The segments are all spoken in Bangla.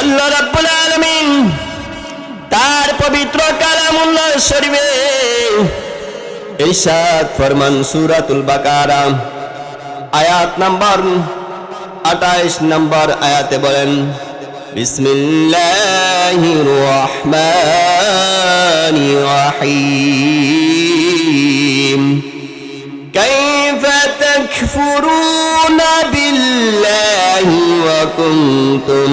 আল্লাহ রাব্বুল আলামিন তার পবিত্র কালামুল্লাহ শরীফে ইরশাদ ফরমান সূরাতুল বাকারা, আয়াত নাম্বার 28 নম্বর আয়াতে বলেন, বিসমিল্লাহির রহমানির রহিম। كيف تكفرون بالله وكنتم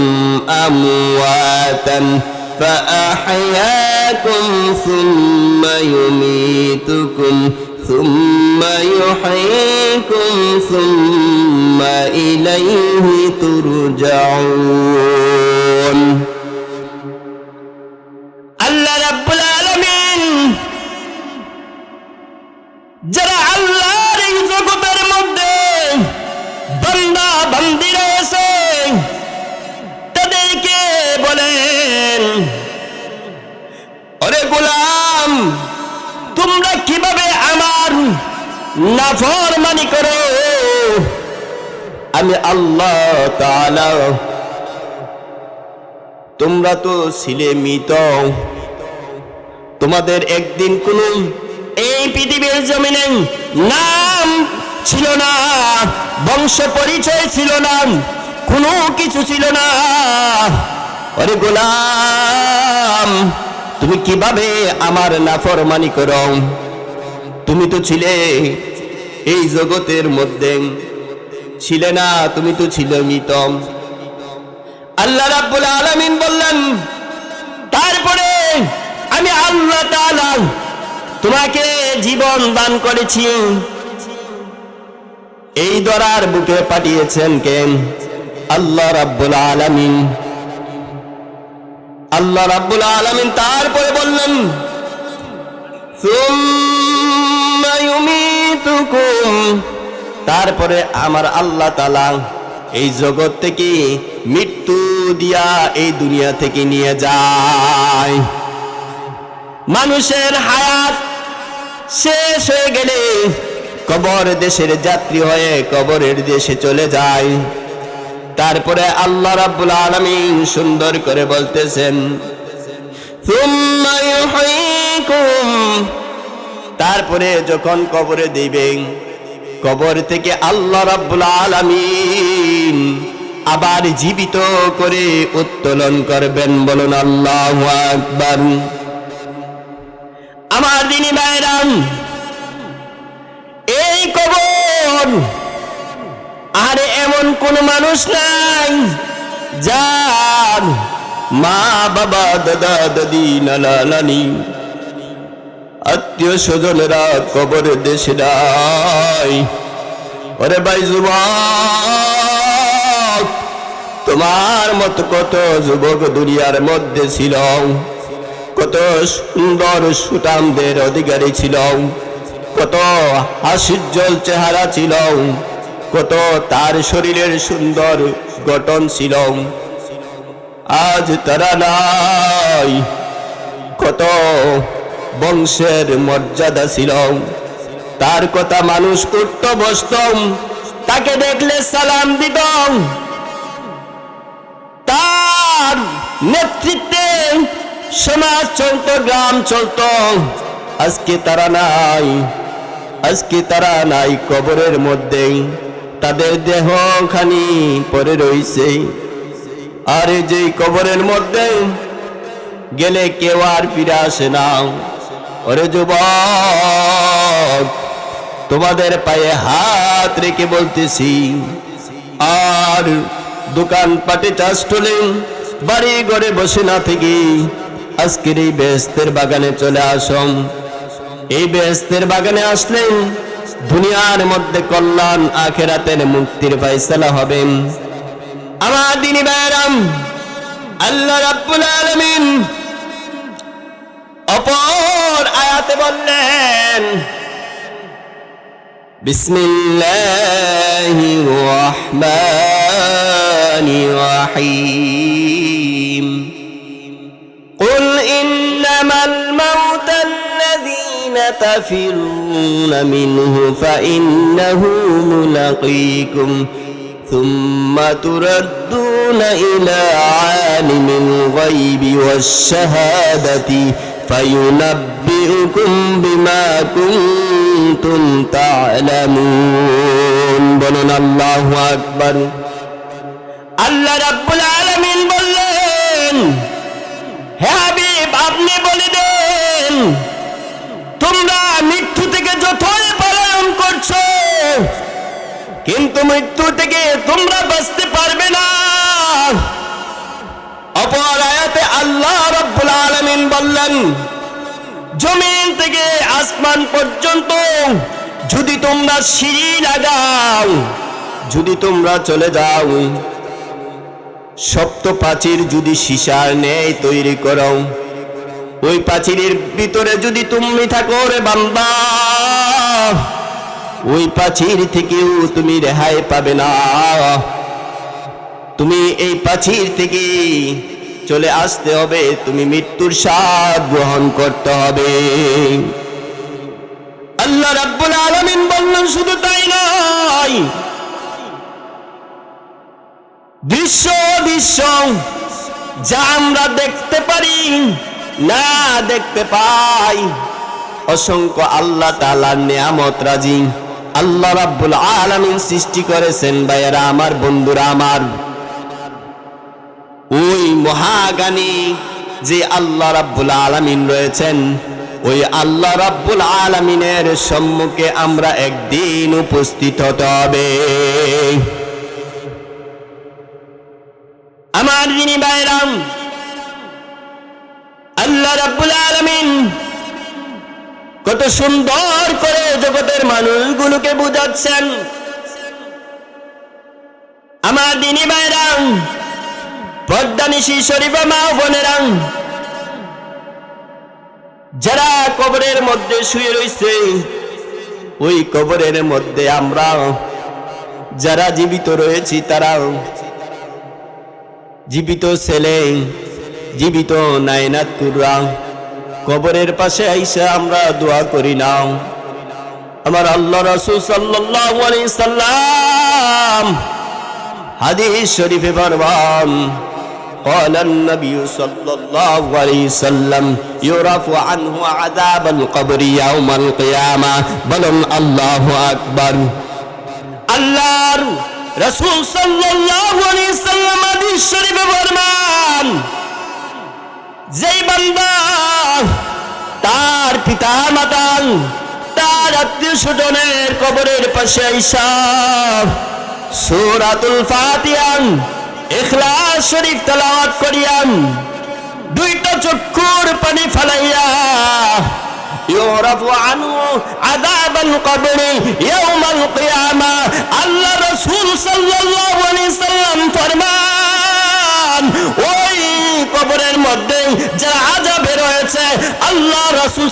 أمواتا فأحياكم ثم يميتكم ثم يحييكم ثم إليه ترجعون الله رب العالمين جرى الله জগতের মধ্যে বান্দা বান্দি রয়েছে। তাদেরকে বলেন, ওরে গোলাম, তোমরা কীভাবে আমার নাফরমানি করো? আমি আল্লাহ তোমরা তো ছিলে মৃত। তোমাদের একদিন কোন এই পৃথিবীর জমিনে নাম ছিল না, বংশ পরিচয় ছিল না, কোনো কিছু ছিল না। আরে গোলাম, তুমি কীভাবে আমার নাফরমানি করো? তুমি তো ছিলে এই জগতের মধ্যে। ছিলে না, তুমি তো ছিল মৃত আল্লাহ রাব্বুল আলামিন বললেন, তারপরে আমি আল্লাহ তাআলা তোমাকে জীবন দান করেছি। এই দরার বুকে পাঠিয়েছেন কে? আল্লাহ রাব্বুল আলামিন। আল্লাহ রাব্বুল আলামিন তারপরে বললেন তারপরে আমার আল্লাহ তাআলা এই জগৎ থেকে মৃত্যু দিয়া এই দুনিয়া থেকে নিয়ে যায়। মানুষের হায়াত শেষ হয়ে গেলে কবর দেশের যাত্রী হয়ে কবরের দেশে চলে যায়। তারপরে আল্লাহ রাব্বুল আলামিন সুন্দর করে বলতেছেন তারপরে যখন কবরে দিবেন কবর থেকে আল্লাহ রাব্বুল আলামিন আবার জীবিত করে উত্তোলন করবেন বলুন আল্লাহু আকবার। আমার দিনী ভাইরাম এই কবর। আর এমন কোন মানুষ নাই, যার মা, বাবা, দাদা, দাদি, নানা, নানি, আত্মীয় স্বজনেরা কবর দেশে নাই। ওরে ভাই যুবক, তোমার মতো কত যুবক দুনিয়ার মধ্যে ছিল, কত সুন্দর সুতামদের অধিকারী ছিল। কত হাসিজ্জ্বল চেহারা ছিল কত তার শরীরের সুন্দর গঠন ছিল আজ তারা নাই, কত বংশের মর্যাদা ছিল তার কথা মানুষ উঠত বসতম তাকে দেখলে সালাম দিত তার নেতৃত্বে সমাজ চলত, গ্রাম চলত, আজকে তারা নাই। আজকে তারা নাই কবরের মধ্যে তাদের দেহ খানি পরে রইছে। আর যে কবরের মধ্যে গেলে কেউ আর ফিরে আসে না। ওরে যুবক, তোমাদের পায়ে হাত রেখে বলতেছি, আর দোকান পাটে চাষ টলে বাড়ি ঘরে বসে না থেকে আজকের এই বেস্তের বাগানে চলে আসম এই বেস্তের বাগানে আসলেন দুনিয়ার মধ্যে কল্যাণ আখেরাতের মুক্তির ফয়সালা হবে আমার দিনী বাইরাম আল্লাহ রাব্বুল আলামিন অপর আয়াতে বললেন বিসমিল্লাহির রহমানির রহিম قل إنما الموت الذين تفرون منه فإنه ملاقيكم ثم تردون إلى عالم الغيب والشهادة فينبئكم بما كنتم تعلمون بلن الله أكبر الله رب العالمين بلن هابيب أبني بلدين তোমরা মৃত্যু থেকে যতই পালন করছ। কিন্তু মৃত্যু থেকে তোমরা বাঁচতে পারবে না। অপর আয়াতে আল্লাহ রাব্বুল আলামিন বললেন, জমিন থেকে আসমান পর্যন্ত যদি তোমরা সিঁড়ি লাগাও, যদি তোমরা চলে যাও সপ্ত প্রাচীর যদি সীসার নেই তৈরি করো ওই প্রাচীরের ভিতরে যদি তুমি থাকো রে বান্দা, ওই প্রাচীর থেকেও তুমি রেহাই পাবে না। তুমি এই প্রাচীর থেকে চলে আসতে হবে, তুমি মৃত্যুর স্বাদ গ্রহণ করতে হবে। আল্লাহ রাব্বুল আলামিন বললেন, শুধু তাই নয়, দৃশ্য দৃশ্য যা আমরা দেখতে পারি না দেখতে পাই। অসংখ্য আল্লাহ তালার নিয়ামত রাজি। আল্লাহ রাব্বুল আলামিন সৃষ্টি করেছেন ভাইয়েরা, আমার বন্ধুরা আমার। ওই মহাগানী যে আল্লাহ রাব্বুল আলামিন রয়েছেন, ওই আল্লাহ রাব্বুল আলামিনের সম্মুখে আমরা একদিন উপস্থিত হতে হবে। আমার যিনি বাইরাম আল্লাহ রাব্বুল আলামিন কত সুন্দর করে জগতের মানুষগুলোকে বুঝাচ্ছেন। আমার দিনী বাইরাম পদ্মানিশি শরীফা মা বোনেরাম যারা কবরের মধ্যে শুয়ে রয়েছে ওই কবরের মধ্যে আমরা যারা জীবিত রয়েছি তারা জীবিত ছেলে জীবিত নাইনাতুরা কবরের পাশে আইসা আমরা দোয়া করি না আমার আল্লাহ রাসূল সাল্লাল্লাহু আলাইহি সাল্লাম হাদিস শরীফে ফরমান قال النبي صلى الله عليه وسلم يرفع عنه عذاب القبر يوم القيامة بلن الله أكبر আল্লাহর রাসূল সাল্লাল্লাহু আলাইহি সাল্লাম হাদিস শরীফে ফরমান যেই বান্দা তার পিতা মাতাল, তার আত্মীয় স্বজনের কবরের পাশে আইসা সুরাতুল ফাতিয়ান ইখলাস শরীফ তেলাওয়াত করিয়াম দুইটা চক্ষুর পানি ফালাইয়া আল্লাহ রাসূল সাল্লাম ফরমান, ও মধ্যে যারা আযাবে রয়েছে, আল্লাহ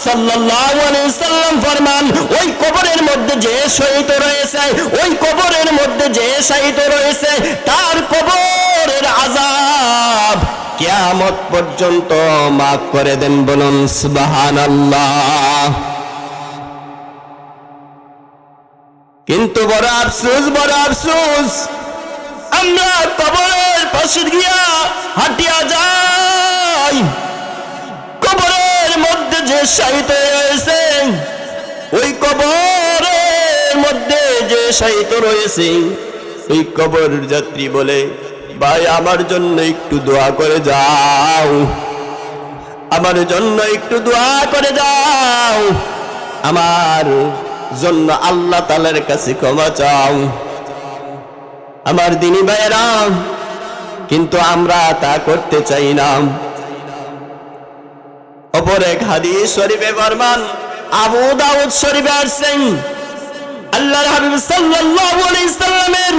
সাল্লাল্লাহু আলাইহি সাল্লাম ফরমান, ওই কবরের মধ্যে যে শহীদ রয়েছে, ওই কবরের মধ্যে যে শহীদ রয়েছে, তার কবরের আযাব কিয়ামত পর্যন্ত মাফ করে দেন বলুন, সুবহানাল্লাহ। কিন্তু বড় আফসোস বড় আফসোস, আমরা কবরের পাশে গিয়া হাঁটিয়া কবরের মধ্যে যে সাহিত্য রয়েছে, ওই কবরের মধ্যে যে সাহিত্য রয়েছে, ওই কবর যাত্রী বলে, ভাই, আমার জন্য একটু দোয়া করে যাও। আমার জন্য একটু দোয়া করে যাও। আমার জন্য আল্লাহ তালার কাছে ক্ষমা চাও। আমার দিনী ভাইয়েরা, কিন্তু আমরা তা করতে চাই না। অপর এক হাদিস শরীফে ফরমান আবু দাউদ শরীফে আসছেন। আল্লাহর হাবিব সাল্লাল্লাহু আলাইহি সাল্লামের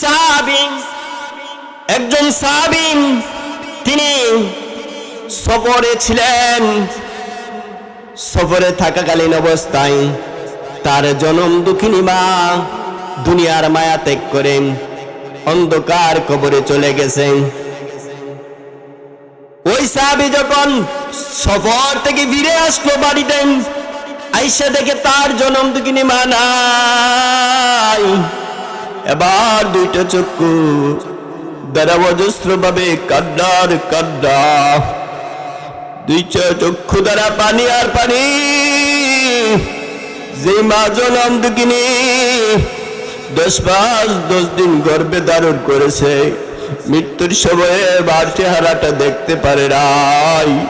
সাহাবী, একজন সাহাবী, তিনি সফরে ছিলেন। সফরে থাকাকালীন অবস্থায় তার জনম দুঃখিনী মা দুনিয়ার মায়া ত্যাগ করে অন্ধকার কবরে চলে গেছেন ওই সাহাবি যখন সফর থেকে ফিরে আসলো বাড়িতে আইসা দেখে তার জনম দুঃখিনী মা নাই এবার দুইটা চক্ষু দ্বারা অজস্র ভাবে কান্নার কান্না। দুইটা চক্ষু দ্বারা পানি আর পানি। যে মা জনম দুকিনি, দশ পাঁচ দশ দিন গর্ভে ধারণ করেছে। মৃত্যুর সময়ে বার চেহারাটা দেখতে পারে নাই।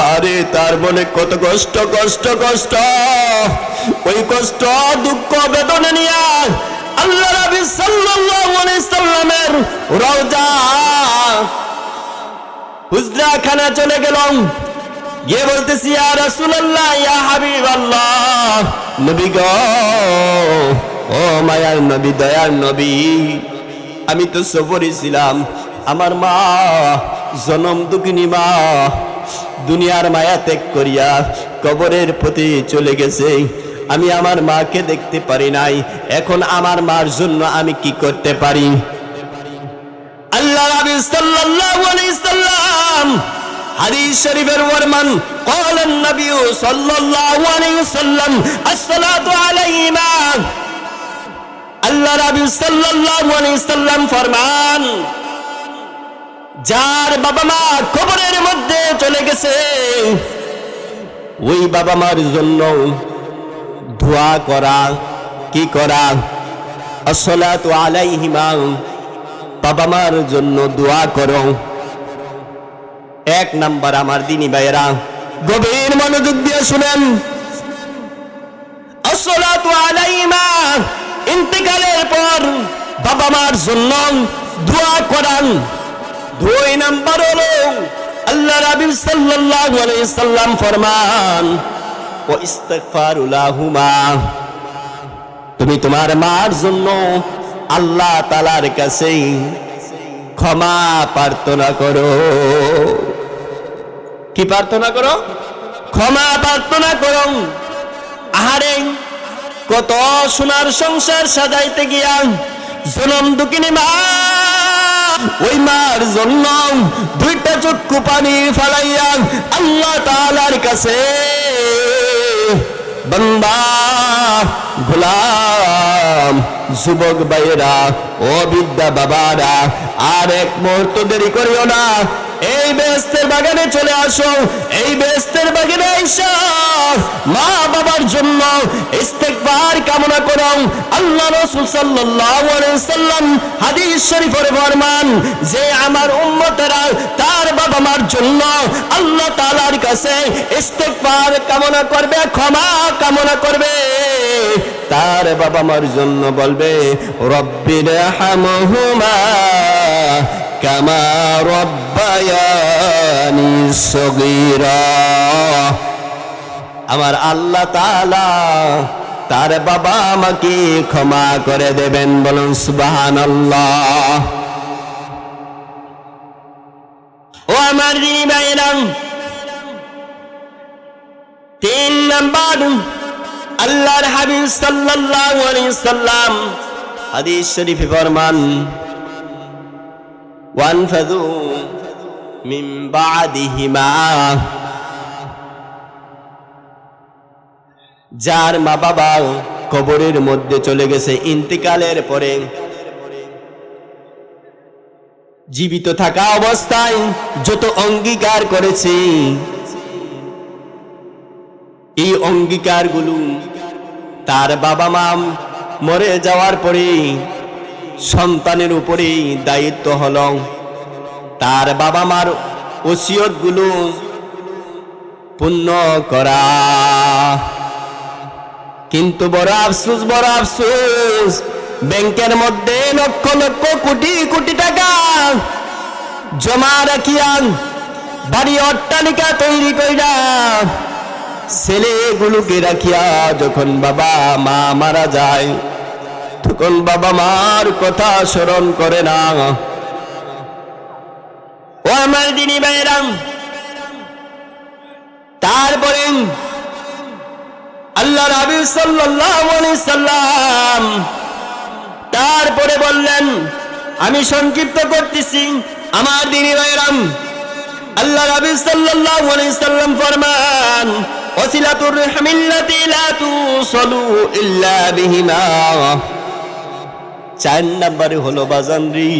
আরে, তার মনে কত কষ্ট কষ্ট কষ্ট। ওই কষ্ট, দুঃখ, বেদনা নিয়ে আল্লাহ নবী সাল্লাল্লাহু আলাইহি সাল্লামের রওজা। হুজরা খানা চলে গেলাম। গিয়ে বলতেছি, ইয়া রাসূলুল্লাহ, ইয়া হাবিবাল্লাহ। নবী গো, ও মায়ার নবী, দয়ার নবী। আমি তো সফরে ছিলাম আমার মা জনম দুঃখিনী মা দুনিয়ার মায়া ত্যাগ করিয়া কবরের প্রতি চলে গেছে আমি আমার মাকে দেখতে পারি নাই এখন আমার মার জন্য আমি কি করতে পারি আল্লাহ নবী সাল্লাল্লাহু আলাইহি সাল্লাম হাদিস শরীফের ওয়ারমান قال النبي صلى الله عليه وسلم الصلاه عليهما আল্লাহ আলাইহি সাল্লাম ফরমান, যার বাবা মা কবরের মধ্যে চলে গেছে, ওই বাবা মার জন্য দোয়া করা, কি করা? আসসালাতু আলাইহিমা, বাবা মার জন্য দোয়া করো। এক নাম্বার আমার দিনী ভাইয়েরা, গভীর মনোযোগ দিয়ে শুনেন। আসসালাতু আলাইহিমা ইন্তেকালের পর বাবা মার জন্য দোয়া করান। দুই নাম্বার হলো আল্লাহ রাবি সাল্লাল্লাহু আলাইহি সাল্লাম ফরমান, ও ইস্তিগফারু লাহুমা। তুমি তোমার মার জন্য আল্লাহ তালার কাছে ক্ষমা প্রার্থনা করো। কি প্রার্থনা করো? ক্ষমা প্রার্থনা করো। আহারে কত সোনার সংসার সাজাইতে গিয়া জনম দুকিনি মা, ওই মার জন্য দুইটা চক্ষু পানি ফালাইয়া আল্লাহ তালার কাছে, বন্দা, গোলাম যুবক ভাইয়েরা, ও বিদ্যা বাবারা, আর এক মুহূর্ত দেরি করিও না। এই বেস্তের বাগানে চলে আসো, এই বেস্তের বাগানে এসো মা বাবার জন্য ইস্তেকবার কামনা করো আল্লাহ রাসূল সাল্লাল্লাহু আলাইহি সাল্লাম হাদিস শরীফের ফরমান, যে আমার উম্মতেরা তার বাবা মার জন্য আল্লাহ তাআলার কাছে ইস্তেকবার কামনা করবে, ক্ষমা কামনা করবে। তার বাবা মার জন্য বলবে রব্বির হামহুমা কামা রব্বায়ানি সগীরা। আমার আল্লাহ তাআলা তার বাবা আমাকে ক্ষমা করে দেবেন, বলুন সুবহানাল্লাহ। ও আমার দিনী ভাইরাম তিন নাম্বার আল্লাহর হাবিব সাল্লাল্লাহু আলাইহি সাল্লাম হাদিস শরীফে ফরমান, ওয়ানফাযু মিন বাদিহিমা যার মা বাবা কবরের মধ্যে চলে গেছে ইন্তিকালের পরে। জীবিত থাকা অবস্থায় যত অঙ্গীকার করেছে, এই অঙ্গীকারগুলো তার বাবা মা মরে যাওয়ার পরে সন্তানের উপরে দায়িত্ব হল। তার বাবা মার ওসিয়তগুলো পূর্ণ করা। কিন্তু বড় আফসুস বড় আফসুস, ব্যাংকের মধ্যে লক্ষ লক্ষ কোটি কোটি টাকা জমা রাখিয়া বাড়ি অট্টালিকা তৈরি কইরা ছেলেগুলোকে রাখিয়া যখন বাবা মা মারা যায়, তখন বাবা মার কথা স্মরণ করে না। ও আমার দিনী ভাইরাম তারপরে আল্লাহ রাবি সাল্লাম তারপরে বললেন, আমি সংক্ষিপ্ত করতেছি। আমার দিনী ভাইরাম আল্লাহ রাবি সাল্লাম ফরমান ইল্লা চার নাম্বারে হলো রি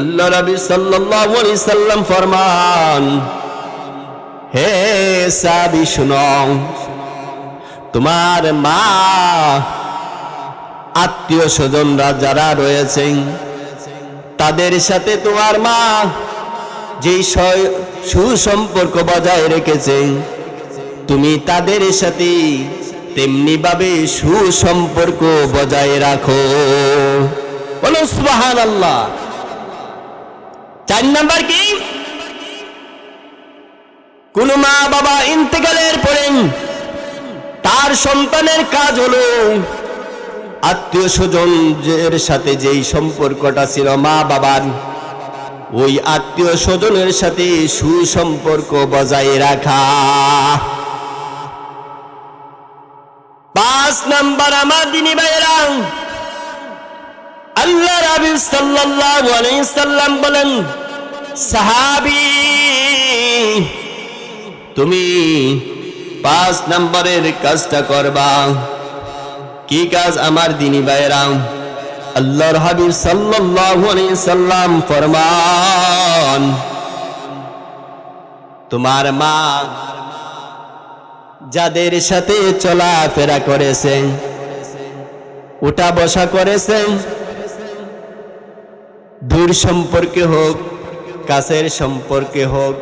আল্লাহ নবী সাল্লাম ফরমান, হে সাবি শুনো, তোমার মা, আত্মীয় স্বজনরা যারা রয়েছেন, তাদের সাথে তোমার মা স- সুসম্পর্ক বজায় রেখেছে, তুমি তাদের সাথে তেমনি ভাবে সুসম্পর্ক বজায় রাখো। বলো সুবাহান আল্লাহ চার নাম্বার কি? কোন মা বাবা ইন্তেকালের পরেন তার সন্তানের কাজ হলো আত্মীয় স্বজনের সাথে যেই সম্পর্কটা ছিল মা বাবার ওই আত্মীয় স্বজনের সাথে সুসম্পর্ক বজায় রাখা। পাঁচ নাম্বার আমার দিনী ভাইয়েরা, আল্লাহ রাবি সাল্লাল্লাহু আলাইহি সাল্লাম বলেন, সাহাবী, তুমি পাঁচ নম্বরের কাজটা করবা। কি কাজ আমার দিনী ভাইয়েরা? আল্লাহর হাবিব সাল্লাল্লাহু আলাইহি সাল্লাম ফরমান, তোমার মা যাদের সাথে চলাফেরা করেছে, উঠা বসা করেছেন দূর সম্পর্কে হোক, কাছের সম্পর্কে হোক,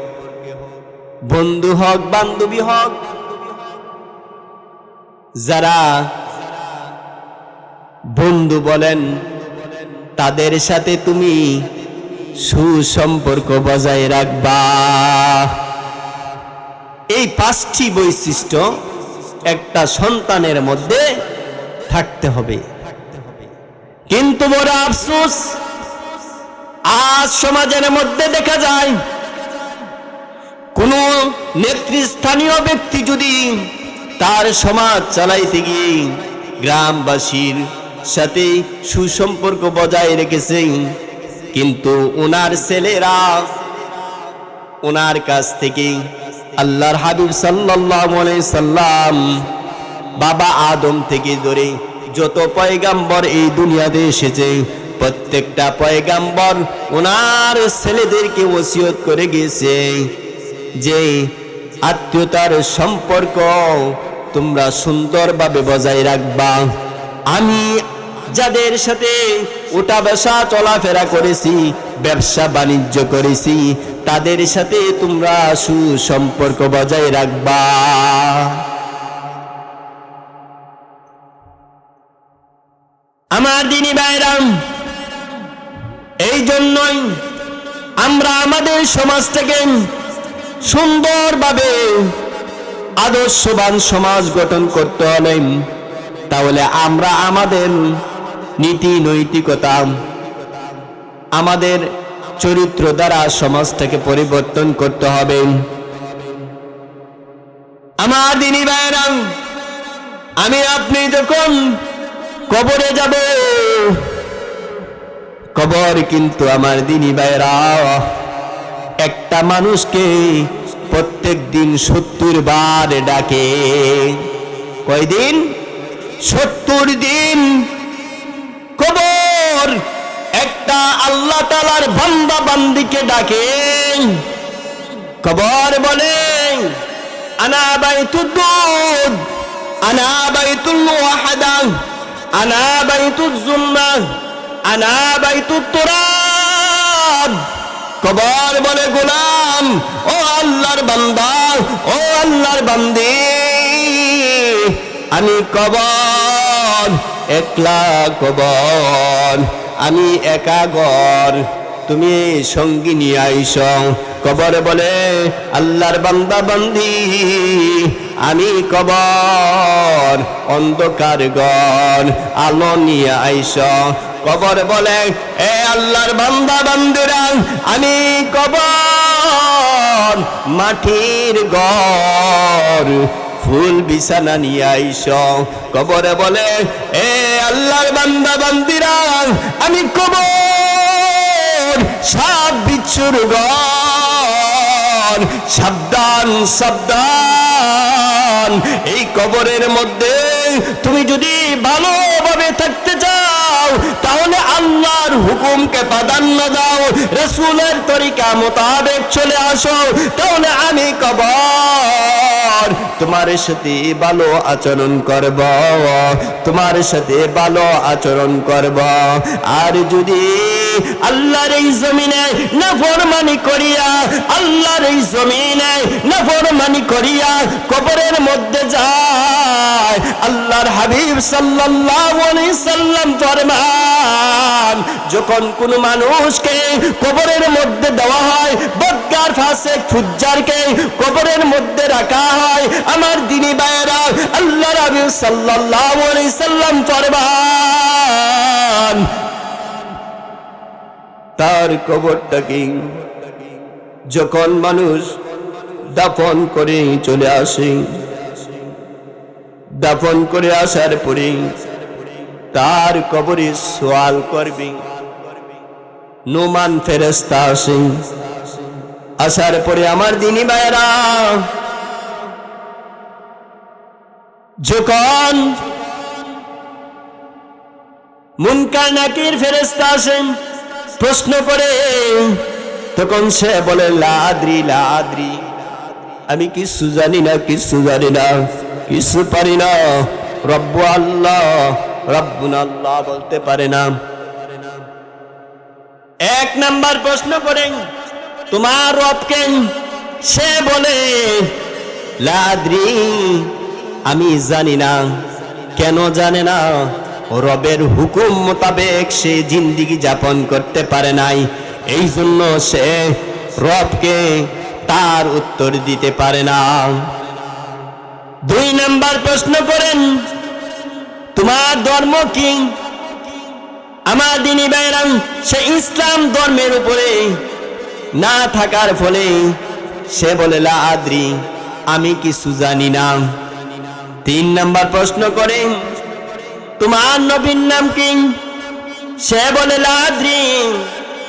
বন্ধু হোক, বান্ধবী হোক, যারা বন্ধু বলেন, তাদের সাথে তুমি সুসম্পর্ক বজায় রাখবা। এই পাঁচটি বৈশিষ্ট্য একটা সন্তানের মধ্যে থাকতে হবে। কিন্তু বড় আফসোস, আজ সমাজের মধ্যে দেখা যায়, কোন নেতৃস্থানীয় ব্যক্তি যদি তার সমাজ চালাইতে গিয়ে গ্রামবাসীর সাথে সুসম্পর্ক বজায় রেখেছেন। কিন্তু ওনার ছেলেরা, ওনার কাছ থেকে আল্লাহর হাবিব সাল্লাম বাবা আদম থেকে ধরে যত পয়গাম্বর এই দুনিয়াতে এসেছে, প্রত্যেকটা পয়গাম্বর ওনার ছেলেদেরকে ওসিয়ত করে গেছে যে আত্মীয়তার সম্পর্ক তোমরা সুন্দরভাবে বজায় রাখবা। আমি যাদের সাথে ওটা বসা চলাফেরা করেছি, ব্যবসা বাণিজ্য করেছি, তাদের সাথে তোমরা সুসম্পর্ক বজায় রাখবা। আমার দিনী বাইরাম এই জন্যই আমরা আমাদের সমাজটাকে সুন্দরভাবে আদর্শবান সমাজ গঠন করতে হলে তাহলে আমরা আমাদের নীতি নৈতিকতা, আমাদের চরিত্র দ্বারা সমাজটাকে পরিবর্তন করতে হবে। আমার দিনী ভাইরাম আমি আপনি যখন কবরে যাব, কবর কিন্তু আমার দিনী ভাইরা একটা মানুষকে প্রত্যেক দিন সত্তর বার ডাকে। কয়দিন? সত্তর দিন কবর, একটা আল্লাহ তালার বান্দা বান্দিকে ডাকে। কবর বলে, আনা বাইতুদ দুধ আনা বাইতুল ওয়াহাদা আনা বাইতুজ জুম্মা আনা বাইতুত তুরাব। কবর বলে, গোলাম, ও আল্লাহর বান্দা, ও আল্লাহর বান্দি। আমি কবর, একলা কবর। আমি একা ঘর, তুমি সঙ্গী নিয়ে আইস। কবর বলে আল্লাহর বান্দা বান্দি। আমি কবর, অন্ধকার ঘর, আলো নিয়ে আইস। কবর বলে, এ আল্লাহর বান্দা বান্দিরা, আমি কবর, মাটির ঘর। ফুল বিছানা নিয়ে আইস। কবরে বলে, এ আল্লাহর বান্দা, বান্দিরা, আমি কবর সাপ বিচ্ছুর সাবধান সাবধান। এই কবরের মধ্যে তুমি যদি ভালোভাবে থাকতে চাও তাহলে আল্লাহর হুকুমকে প্রাধান্য দাও, রসুলের তরিকা মোতাবেক চলে আসো, তাহলে আমি কবর তোমার সাথে ভালো আচরণ করব, তোমার সাথে ভালো আচরণ করব। আর যদি আল্লাহর এই জমিনে নাফরমানি করিয়া, আল্লাহর এই জমিনে নাফরমানি করিয়া কবরের মধ্যে যায়, আল্লাহর হাবিব সাল্লাল্লাহু আলাইহি সাল্লাম ফরমান যখন কোন মানুষকে কবরের মধ্যে দেওয়া হয় বদকার ফাসেক ফুজ্জারকে কবরের মধ্যে রাখা হয়, আমার দিনী বায়রা আল্লাহর হাবিব সাল্লাল্লাহু আলাইহি সাল্লাম ফরমান, তার কবরটাকে যখন মানুষ দাফন করে চলে আসে, দাফন করে আসার পরে তার কবরে সোয়াল করবি। নোমান ফেরেস্তা আসে আসার পরে আমার দিনী ভাইরা যখন মুনকার নাকির ফেরেস্তা আসেন, প্রশ্ন করে, তখন সে বলে, লাদ্রি লাদ্রি, আমি কিছু জানি না, কিছু জানি না, কিছু পারি না, রব্ব আল্লাহ। বলতে পারে না। এক নাম্বার প্রশ্ন করেন তোমার সে বলে লাদ্রি আমি জানি না। কেন জানে না? রবের হুকুম মোতাবেক সে জিন্দিগি যাপন করতে পারে নাই। এই জন্য সে রবকে তার উত্তর দিতে পারে না। দুই নাম্বার প্রশ্ন করেন তোমার ধর্ম কি? আমার দিনী বাইরাম সে ইসলাম ধর্মের উপরে না থাকার ফলে সে বলে আদ্রি, আমি কিছু জানি না। তিন নাম্বার প্রশ্ন করে, তোমার নবীর নাম কি? সে বলে লাদ্রি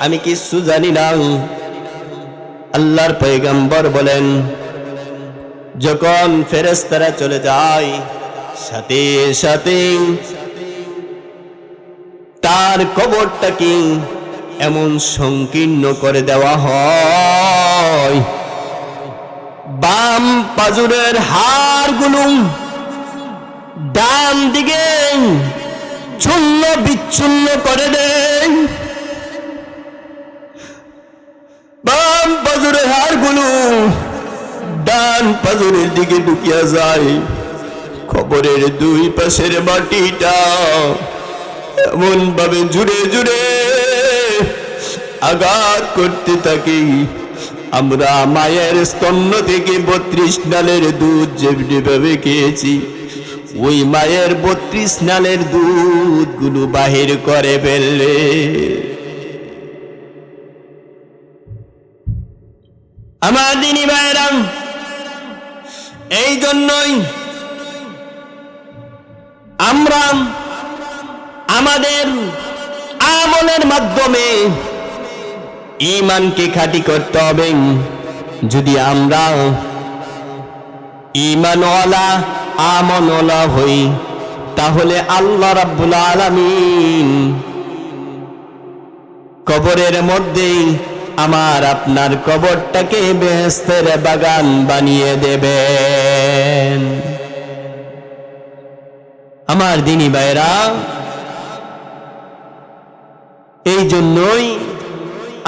আমি কিছু জানি না। আল্লাহর পয়গম্বর বলেন, যখন ফেরেস্তারা চলে যায় সাথে সাথে তার কবরটাকে এমন সংকীর্ণ করে দেওয়া হয়। বাম পাজুরের হাড়গুলো ডান দিকে চূন্য বিচ্ছুন্ন করে দেন বাম পাজরের হাড়গুলো ডান পাজরের দিকে ঢুকিয়া যায়। খবরের দুই পাশের মাটিটা এমন ভাবে জুড়ে জুড়ে আঘাত করতে থাকি। আমরা মায়ের স্তন্য থেকে বত্রিশ নালের দুধ যেমনি যেভাবে খেয়েছি, ওই মায়ের বত্রিশ নালের দুধগুলো বাহির করে ফেললে। আমার দিনী ভাইরাম, এই জন্যই আমরা আমাদের আমলের মাধ্যমে ইমানকে খাঁটি করতে হবে। যদি আমরা ইমানওয়ালা আমনওয়ালা হই, তাহলে আল্লাহ রাব্বুল আলামিন কবরের মধ্যেই আমার আপনার কবরটাকে বেহেস্তের বাগান বানিয়ে দেবেন। আমার দিনী ভাইরা এই জন্যই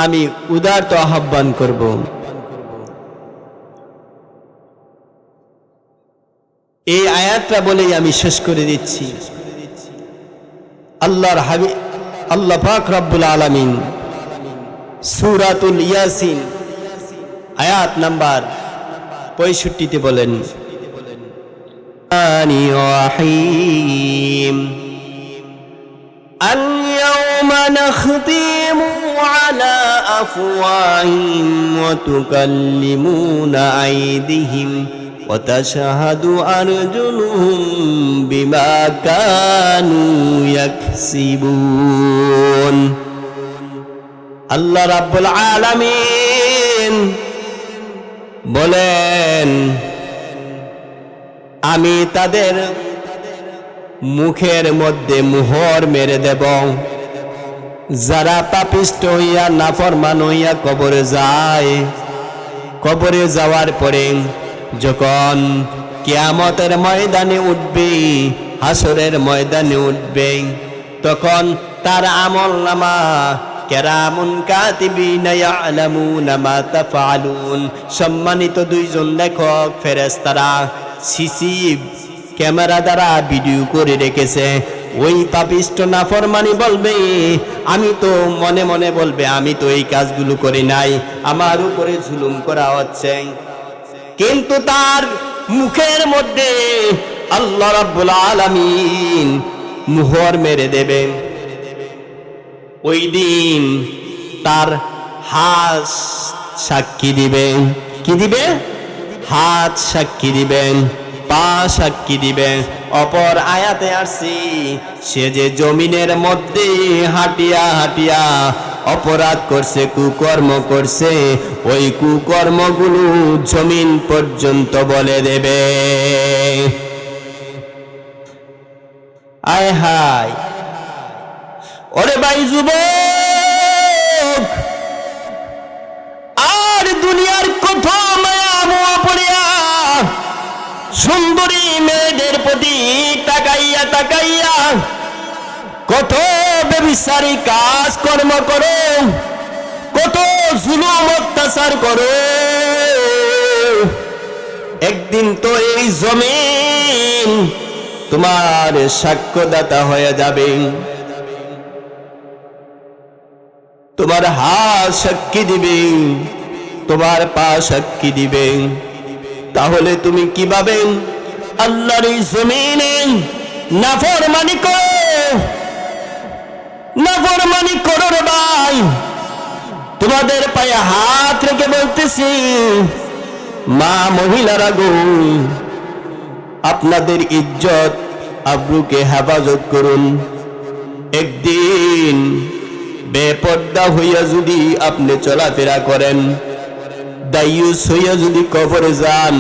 আমি উদারত আহ্বান করব। এই আয়াতটা বলেই আমি শেষ করে দিচ্ছি। আল্লাহর হাবি, আল্লাহ পাক রব্বুল আলামিন সূরাতুল ইয়াসিন, আয়াত নাম্বার পঁয়ষট্টিতে বলেন الرحيم اليوم نختم على أفواههم وتكلمنا أيديهم وتشهد أرجلهم بما كانوا يكسبون الله رب العالمين بولين আমি তাদের মুখের মধ্যে মোহর মেরে দেব। যারা পাপিষ্ট হইয়া নাফরমান হইয়া কবরে যায়, কবরে যাওয়ার পরে যখন কিয়ামতের ময়দানে উঠবে, হাসরের ময়দানে উঠবে, তখন তার আমল নামা, কেরামুন কাতিবিনা সম্মানিত দুইজন লেখক, ফেরেশতারা সিসি ক্যামেরা দ্বারা ভিডিও করে রেখেছে। ওই পাপিষ্ট নাফরমানি বলবে, আমি তো মনে মনে বলবে, আমি তো এই কাজগুলো করি নাই। আমার উপরে জুলুম করা হচ্ছে। কিন্তু তার মুখের মধ্যে আল্লাহ রাব্বুল আলামিন মুহর মেরে দেবেন ওই দিন তার হাত সাক্ষী দিবেন কি দিবে? হাত সাক্ষী দিবেন, পা সাক্ষী দিবেন, অপর আয়াতে আসছি, সে যে জমিনের মধ্যে হাঁটিয়া হাঁটিয়া অপরাধ করছে, কুকর্ম করছে, ওই কুকর্মগুলো জমিন পর্যন্ত বলে দেবে। আয় হায়। ওরে ভাই যুবক, আর দুনিয়ার পড়িয়া সুন্দরী মেয়েদের প্রতি তাকাইয়া তাকাইয়া কত বেবিচারি কাজ কর্ম করো, কত জুলুম অত্যাচার করো। একদিন তো এই জমিন তোমার সাক্ষ্যদাতা হয়ে যাবে। তোমার হাত সাক্ষী দিবে, তোমার পা সাক্ষী দিবে। তাহলে তুমি কি কীভাবে আল্লাহর এই জমিনে নাফরমানি করো? নাফরমানি করো রে ভাই। তোমাদের পায়ে হাত রেখে বলতেছি, মা মহিলারা গো, আপনাদের ইজ্জত আব্রুকে হেফাজত করুন। একদিন বেপর্দা হইয়া যদি আপনি চলাফেরা করেন দায়ুস হইয়া যদি কবরে যান,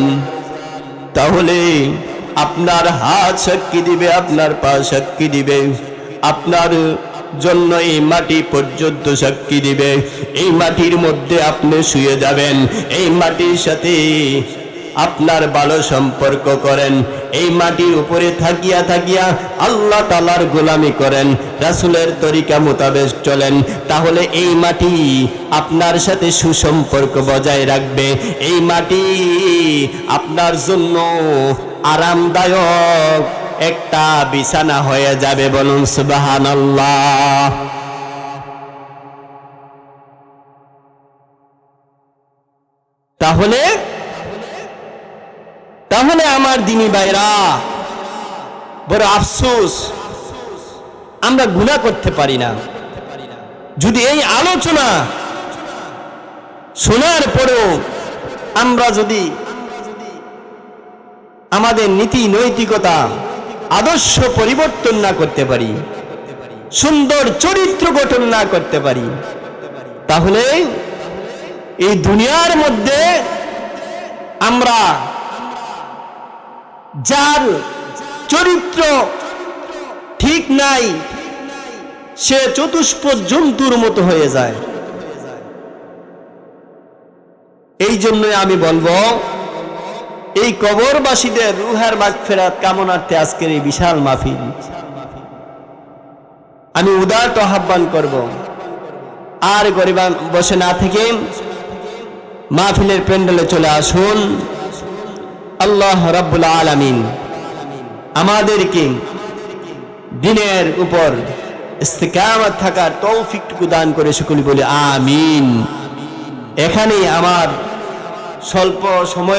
তাহলে আপনার হাত সাক্ষী দিবে, আপনার পা সাক্ষী দিবে। আপনার জন্য এই মাটি পর্যন্ত সাক্ষী দিবে। এই মাটির মধ্যে আপনি শুয়ে যাবেন। এই মাটির সাথে আপনার ভালো সম্পর্ক করেন। এই মাটির উপরে থাকিয়া থাকিয়া আল্লাহ তালার গোলামি করেন, রাসুলের তরিকা মোতাবেক চলেন। তাহলে এই মাটি আপনার সাথে সুসম্পর্ক বজায় রাখবে। এই মাটি আপনার জন্য আরামদায়ক একটা বিছানা হয়ে যাবে বলুন সুবাহান আল্লাহ তাহলে তাহলে আমার দিনী ভাইরা, বড় আফসোস, আমরা গুণা করতে পারি না। যদি এই আলোচনা শোনার পরেও আমরা যদি আমাদের নীতি নৈতিকতা আদর্শ পরিবর্তন না করতে পারি, সুন্দর চরিত্র গঠন না করতে পারি, তাহলে এই দুনিয়ার মধ্যে আমরা যার চরিত্র ঠিক নাই, সে চতুষ্প জন্তুর মতো হয়ে যায়। এই জন্যই আমি বলব, এই কবরবাসীদের রুহার বাগ ফেরাত কামনার্থে আজকের এই বিশাল মাহফিল। আমি উদারত আহ্বান করব, আর গরিবান বসে না থেকে মাহফিলের প্যান্ডেলে চলে আসুন। আল্লাহ রাব্বুল আলামিন আমাদেরকে দিনের উপর ইস্তেকামত থাকার তৌফিকটুকু দান করে সকলে বলে আমিন। এখানেই আমার স্বল্প সময়